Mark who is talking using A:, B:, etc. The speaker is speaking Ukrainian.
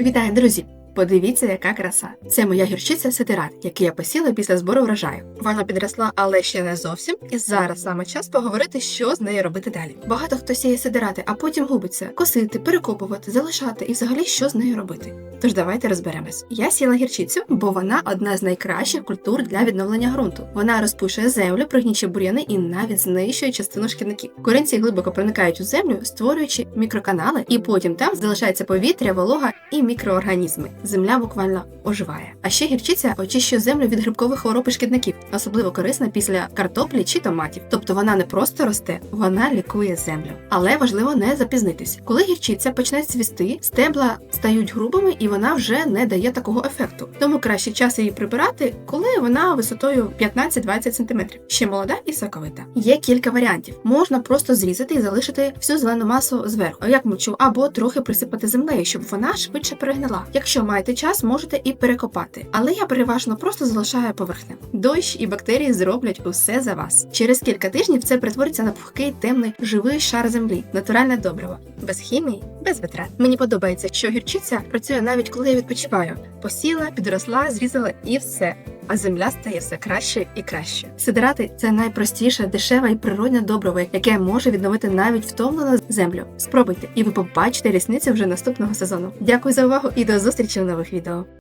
A: Вітаю, друзі! Подивіться, яка краса. Це моя гірчиця сетират, який я посіла після збору врожаю. Вона підросла, але ще не зовсім. І зараз саме час поговорити, що з нею робити далі. Багато хто сіє сидирати, а потім губиться косити, перекопувати, залишати і взагалі що з нею робити. Тож давайте розберемось. Я сіла гірчицю, бо вона одна з найкращих культур для відновлення ґрунту. Вона розпушує землю, пригнічує бур'яни і навіть знищує частину шкідників. Корінці глибоко проникають у землю, створюючи мікроканали, і потім там залишається повітря, волога і мікроорганізми. Земля буквально оживає. А ще гірчиця очищує землю від грибкових хвороб і шкідників, особливо корисна після картоплі чи томатів. Тобто вона не просто росте, вона лікує землю. Але важливо не запізнитись. Коли гірчиця почне цвісти, стебла стають грубими і вона вже не дає такого ефекту. Тому краще час її прибирати, коли вона висотою 15-20 см. Ще молода і соковита. Є кілька варіантів. Можна просто зрізати і залишити всю зелену масу зверху, як мочу, або трохи присипати землею, щоб вона швидше перегнила. Якщо маєте час, можете і перекопати. Але я переважно просто залишаю поверхню. Дощ і бактерії зроблять усе за вас. Через кілька тижнів це перетвориться на пухкий, темний, живий шар землі, натуральне добриво, без хімії, без витрат. Мені подобається, що гірчиця працює навіть коли я відпочиваю. Посіла, підросла, зрізала і все. А земля стає все краще і краще. Сидирати це найпростіше, дешеве і природне добриво, яке може відновити навіть втомлену землю. Спробуйте, і ви побачите різницю вже наступного сезону. Дякую за увагу і до зустрічі в нових відео.